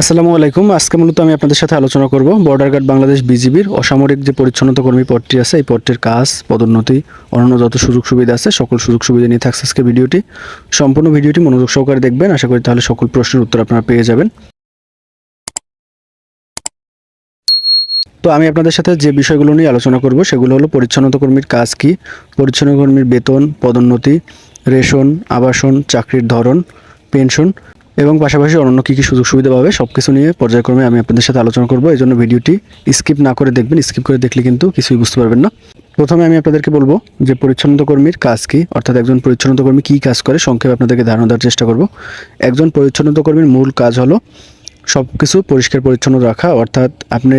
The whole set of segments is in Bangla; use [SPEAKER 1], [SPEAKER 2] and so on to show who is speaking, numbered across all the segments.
[SPEAKER 1] আসসালামু আলাইকুম। আজকে মূলত আমি আপনাদের সাথে আলোচনা করব বর্ডার গার্ড বাংলাদেশ বিজিবির অসামরিক যে পরিচ্ছন্নতা কর্মী পদটি আছে, এই পদটির কাজ, পদোন্নতি, অন্যান্য যত সুযোগ সুবিধা আছে, সকল সুযোগ সুবিধা নিয়ে থাকছে আজকে ভিডিওটি। সম্পূর্ণ ভিডিওটি মনোযোগ সহকারে দেখবেন। আশা করি তাহলে সকল প্রশ্নের উত্তর আপনারা পেয়ে যাবেন। তো আমি আপনাদের সাথে যে বিষয়গুলো নিয়ে আলোচনা করব, সেগুলো হলো পরিচ্ছন্নতা কর্মীর কাজ কি, পরিচ্ছন্ন কর্মীর বেতন, পদোন্নতি, রেশন, আবাসন, চাকরির ধরন, পেনশন এবং পাশাপাশি অন্যান্য কী কী সুযোগ সুবিধা পাবে সব কিছু নিয়ে পর্যায়ক্রমে আমি আপনাদের সাথে আলোচনা করব। এই জন্য ভিডিওটি স্কিপ না করে দেখবেন, স্কিপ করে দেখলে কিন্তু কিছুই বুঝতে পারবেন না। প্রথমে আমি আপনাদেরকে বলব যে পরিচ্ছন্নতা কর্মীর কাজ কি, অর্থাৎ একজন পরিচ্ছন্নতা কর্মী কী কাজ করে, সংক্ষেপে আপনাদেরকে ধারণা দেওয়ার চেষ্টা করব। একজন পরিচ্ছন্নতা কর্মীর মূল কাজ হলো সব কিছু পরিষ্কার পরিচ্ছন্ন রাখা, অর্থাৎ আপনি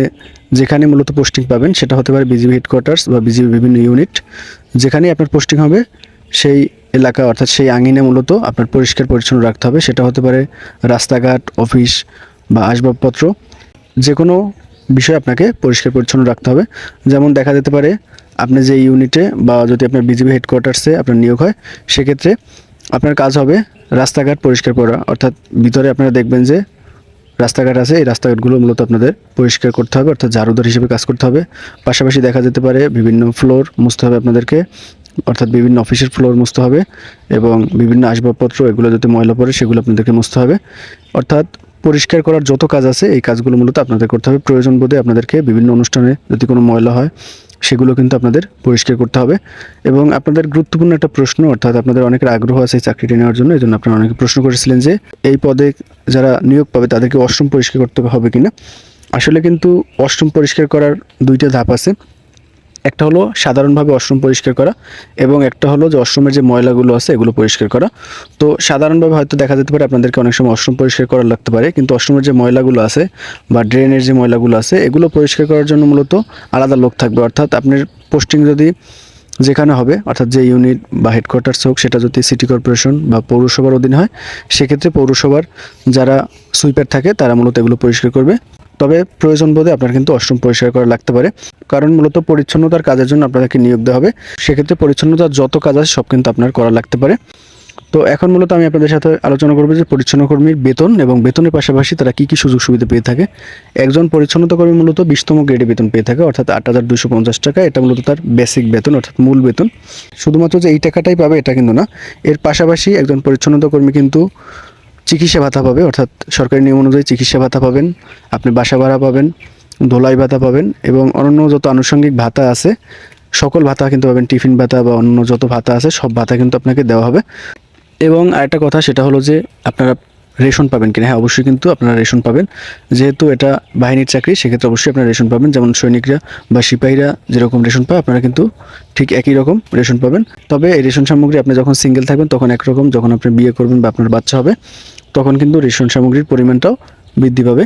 [SPEAKER 1] যেখানে মূলত পোস্টিং পাবেন সেটা হতে পারে বিজিবি হেডকোয়ার্টার্স বা বিজিবি বিভিন্ন ইউনিট যেখানে আপনার পোস্টিং হবে সেই এলাকা, অর্থাৎ সেই আঙিনে মূলত আপনার পরিষ্কার পরিচ্ছন্ন রাখতে হবে। সেটা হতে পারে রাস্তাঘাট, অফিস বা আসবাবপত্র। যে কোনো বিষয় আপনাকে পরিষ্কার পরিচ্ছন্ন রাখতে হবে। যেমন দেখা যেতে পারে আপনি যে ইউনিটে বা যদি আপনার বিজিবি হেডকোয়ার্টার্সে আপনার নিয়োগ হয়, সেক্ষেত্রে আপনার কাজ হবে রাস্তাঘাট পরিষ্কার করা। অর্থাৎ ভিতরে আপনারা দেখবেন যে রাস্তাঘাট আছে, এই রাস্তাঘাটগুলো মূলত আপনাদের পরিষ্কার করতে হবে, অর্থাৎ ঝাড়ুদার হিসেবে কাজ করতে হবে। পাশাপাশি দেখা যেতে পারে বিভিন্ন ফ্লোর মুছতে হবে আপনাদেরকে। অর্থাৎ বিভিন্ন অফিসের ফ্লোর মুছতে হবে এবং বিভিন্ন আসবাবপত্র, এগুলো যাতে ময়লা পড়ে, সেগুলো আপনাদেরকে মুছতে হবে। অর্থাৎ পরিষ্কার করার যত কাজ আছে, এই কাজগুলো মূলত আপনাদের করতে হবে। প্রয়োজন বোধে আপনাদেরকে বিভিন্ন অনুষ্ঠানে যদি কোনো ময়লা হয়, সেগুলো কিন্তু আপনাদের পরিষ্কার করতে হবে। এবং আপনাদের গুরুত্বপূর্ণ একটা প্রশ্ন, অর্থাৎ আপনাদের অনেকের আগ্রহ আছে এই চাকরিটি নেওয়ার জন্য এই জন্য আপনারা অনেকে প্রশ্ন করেছিলেন যে, এই পদে যারা নিয়োগ পাবে, তাদেরকে ওয়াশরুম পরিষ্কার করতে হবে কিনা? আসলে কিন্তু ওয়াশরুম পরিষ্কার করার দুইটা ধাপ আছে। একটা হলো সাধারণভাবে ওয়াশরুম পরিষ্কার করা এবং একটা হলো যে ওয়াশরুমের যে ময়লাগুলো আছে এগুলো পরিষ্কার করা। তো সাধারণভাবে হয়তো দেখা যেতে পারে আপনাদেরকে অনেক সময় ওয়াশরুম পরিষ্কার করা লাগতে পারে, কিন্তু ওয়াশরুমের যে ময়লাগুলো আছে বা ড্রেনের যে ময়লাগুলো আছে এগুলো পরিষ্কার করার জন্য মূলত আলাদা লোক থাকবে। অর্থাৎ আপনার পোস্টিং যদি যেখানে হবে, অর্থাৎ যে ইউনিট বা হেডকোয়ার্টার্স হোক, সেটা যদি সিটি কর্পোরেশন বা পৌরসভার অধীনে হয়, সেক্ষেত্রে পৌরসভার যারা সুইপার থাকে, তারা মূলত এগুলো পরিষ্কার করবে। তবে প্রয়োজন বোধে আপনার কিন্তু অষ্টম পরিষ্কার করা লাগতে পারে। কারণ মূলত পরিচ্ছন্নতার কাজের জন্য আপনাদেরকে নিয়োগ দেওয়া হবে। সেক্ষেত্রে পরিচ্ছন্নতার যত কাজ আছে সব কিন্তু আপনার করা লাগতে পারে। তো এখন মূলত আমি আপনাদের সাথে আলোচনা করব যে পরিচ্ছন্ন কর্মীর বেতন এবং বেতনের পাশাপাশি তারা কী কী সুযোগ সুবিধা পেয়ে থাকে। একজন পরিচ্ছন্নতা কর্মী মূলত বিশতম গ্রেডে বেতন পেয়ে থাকে, অর্থাৎ আট হাজার দুশো পঞ্চাশ টাকা। এটা মূলত তার বেসিক বেতন, অর্থাৎ মূল বেতন। শুধুমাত্র যে এই টাকাটাই পাবে এটা কিন্তু না। এর পাশাপাশি একজন পরিচ্ছন্নতা কর্মী কিন্তু চিকিৎসা ভাতা পাবে অর্থাৎ সরকারি নিয়ম অনুযায়ী চিকিৎসা ভাতা পাবেন, আপনি বাসা ভাড়া পাবেন, ধোলাই ভাতা পাবেন এবং অন্য যত আনুষঙ্গিক ভাতা আছে, সকল ভাতা কিন্তু পাবেন, টিফিন ভাতা বা অন্য যত ভাতা আছে, সব ভাতা কিন্তু আপনাকে দেওয়া হবে। এবং আরেকটা কথা, সেটা হলো যে আপনারা রেশন পাবেন কিনা? হ্যাঁ অবশ্যই কিন্তু আপনারা রেশন পাবেন। যেহেতু এটা বাহিনীর চাকরি, সেক্ষেত্রে অবশ্যই আপনারা রেশন পাবেন। যেমন সৈনিকরা বা সিপাহীরা যেরকম রেশন পায়, আপনারা কিন্তু ঠিক একই রকম রেশন পাবেন। তবে এই রেশন সামগ্রী আপনি যখন সিঙ্গেল থাকবেন, তখন একরকম যখন আপনি বিয়ে করবেন বা আপনার বাচ্চা হবে, তখন কিন্তু রেশন সামগ্রীর পরিমাণটাও বৃদ্ধি পাবে।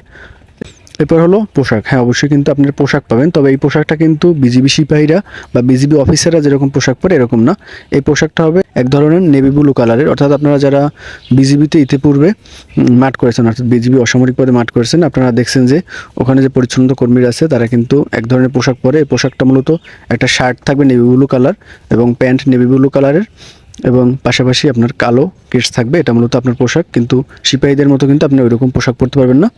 [SPEAKER 1] এরপর হলো পোশাক। হ্যাঁ অবশ্যই কিন্তু আপনার পোশাক পাবেন। তবে এই পোশাকটা কিন্তু বিজিবি সিপাহীরা বা বিজিবি অফিসাররা যেরকম পোশাক পরে এরকম না। এই পোশাকটা হবে এক ধরনের নেভি ব্লু কালারের অর্থাৎ আপনারা যারা বিজিবিতে ইতিপূর্বে মাঠ করেছেন, অর্থাৎ বিজিবি অসামরিক পদে মাঠ করেছেন, আপনারা দেখছেন যে ওখানে যে পরিচ্ছন্ন কর্মীরা আছে, তারা কিন্তু এক ধরনের পোশাক পরে। এই পোশাকটা মূলত একটা শার্ট থাকবে নেভি ব্লু কালার এবং প্যান্ট নেভি ব্লু কালারের এবং পাশাপাশি আপনার কালো কেস থাকবে। এটা মূলত আপনার পোশাক। কিন্তু সিপাহীদের মতো কিন্তু আপনি ওইরকম পোশাক পরতে পারবেন না।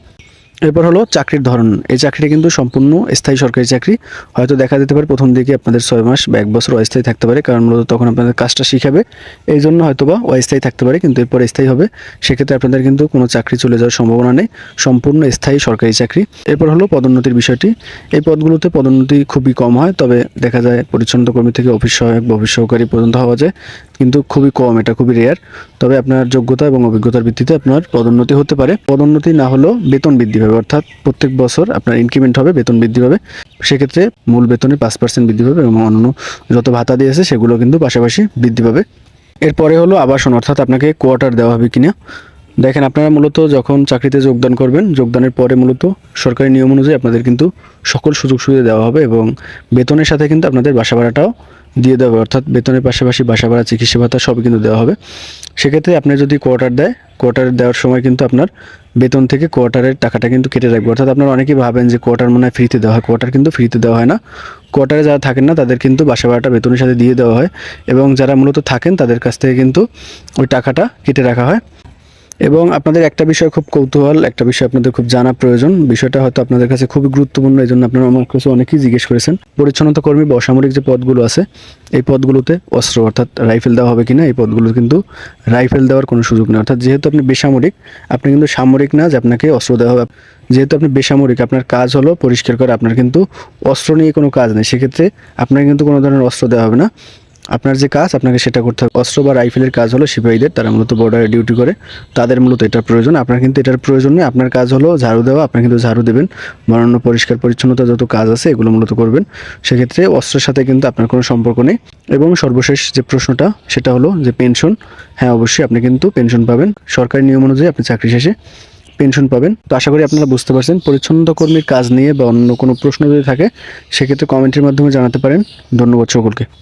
[SPEAKER 1] এরপর হলো চাকরির ধরন। এই চাকরিটা কিন্তু সম্পূর্ণ স্থায়ী সরকারি চাকরি। হয়তো দেখা যেতে পারে প্রথম দিকে আপনাদের ছয় মাস বা এক বছর অস্থায়ী থাকতে পারে, কারণ মূলত তখন আপনাদের কাজটা শিখাবে। এই জন্য হয়তো বা অস্থায়ী থাকতে পারে, কিন্তু এরপর স্থায়ী হবে। সেক্ষেত্রে আপনাদের কিন্তু কোনো চাকরি চলে যাওয়ার সম্ভাবনা নেই। সম্পূর্ণ স্থায়ী সরকারি চাকরি। এরপর হলো পদোন্নতির বিষয়টি। এই পদগুলোতে পদোন্নতি খুবই কম হয়, তবে দেখা যায় পরিচ্ছন্ন কর্মী থেকে অফিস সহায়ক বা অফিস সহকারী পর্যন্ত হওয়া যায়। কিন্তু খুবই কম, এটা খুবই রেয়ার তবে আপনার যোগ্যতা এবং অভিজ্ঞতার ভিত্তিতে আপনার পদোন্নতি হতে পারে। পদোন্নতি না হলেও বেতন বৃদ্ধি পাবে, অর্থাৎ প্রত্যেক বছর আপনার ইনক্রিমেন্ট হবে, বেতন বৃদ্ধি পাবে। সেক্ষেত্রে মূল বেতনে পাঁচ পার্সেন্ট বৃদ্ধি পাবে এবং অন্য যত ভাতা দিয়েছে সেগুলো কিন্তু পাশাপাশি বৃদ্ধি পাবে। এরপরে হলো আবাসন, অর্থাৎ আপনাকে কোয়ার্টার দেওয়া হবে কিনা। দেখেন, আপনারা মূলত যখন চাকরিতে যোগদান করবেন, যোগদানের পরে মূলত সরকারি নিয়ম অনুযায়ী আপনাদের কিন্তু সকল সুযোগ সুবিধা দেওয়া হবে এবং বেতনের সাথে কিন্তু আপনাদের বাসা ভাড়াটাও দিয়ে দেওয়া হবে। অর্থাৎ বেতনের পাশাপাশি বাসা ভাড়া, চিকিৎসা ভাতা সবই কিন্তু দেওয়া হবে। সেক্ষেত্রে আপনি যদি কোয়ার্টার দেয়, কোয়ার্টার দেওয়ার সময় কিন্তু আপনার বেতন থেকে কোয়ার্টারের টাকাটা কিন্তু কেটে রাখবে। অর্থাৎ আপনারা অনেকেই ভাবেন যে কোয়ার্টার মনে হয় ফ্রিতে দেওয়া হয়, কোয়ার্টার কিন্তু ফ্রিতে দেওয়া হয় না। কোয়ার্টারে যারা থাকেন না, তাদের কিন্তু বাসা ভাড়াটা বেতনের সাথে দিয়ে দেওয়া হয় এবং যারা মূলত থাকেন, তাদের কাছ থেকে কিন্তু ওই টাকাটা কেটে রাখা হয়। এবং আপনাদের একটা বিষয় খুব কৌতূহল, একটা বিষয় আপনাদের খুব জানা প্রয়োজন। বিষয়টা হয়তো আপনাদের কাছে খুবই গুরুত্বপূর্ণ এই জন্য আপনারা আমার কাছে অনেকেই জিজ্ঞেস করেছেন। পরিচ্ছন্নতা কর্মী বা অসামরিক যে পদগুলো আছে, এই পদগুলোতে অস্ত্র, অর্থাৎ রাইফেল দেওয়া হবে কিনা, এই পদগুলো কিন্তু রাইফেল দেওয়ার কোনো সুযোগ নেই। অর্থাৎ যেহেতু আপনি বেসামরিক, আপনি কিন্তু সামরিক না যে আপনাকে অস্ত্র দেওয়া হবে। যেহেতু আপনি বেসামরিক, আপনার কাজ হলো পরিষ্কার করা, আপনার কিন্তু অস্ত্র নিয়ে কোনো কাজ নেই। সেক্ষেত্রে আপনাকে কিন্তু কোনো ধরনের অস্ত্র দেওয়া হবে না। আপনার যে কাজ, আপনাকে সেটা করতে হবে। অস্ত্র বা রাইফেলের কাজ হলো সিপাহীদের, তারা মূলত বর্ডারে ডিউটি করে। তাদের মূলত এটার প্রয়োজন। আপনার কিন্তু এটার প্রয়োজন নেই। আপনার কাজ হলো ঝাড়ু দেওয়া আপনি কিন্তু ঝাড়ু দেবেন। বা পরিষ্কার, পরিচ্ছন্নতা যত কাজ আছে, এগুলো মূলত করবেন। সেক্ষেত্রে অস্ত্রের সাথে কিন্তু আপনার কোনো সম্পর্ক নেই। এবং সর্বশেষ যে প্রশ্নটা, সেটা হলো যে পেনশন হ্যাঁ অবশ্যই আপনি কিন্তু পেনশন পাবেন। সরকারি নিয়ম অনুযায়ী আপনি চাকরি শেষে পেনশন পাবেন। তো আশা করি আপনারা বুঝতে পারছেন। পরিচ্ছন্নতা কর্মীর কাজ নিয়ে বা অন্য কোনো প্রশ্ন যদি থাকে, সেক্ষেত্রে কমেন্টের মাধ্যমে জানাতে পারেন। ধন্যবাদ সকলকে।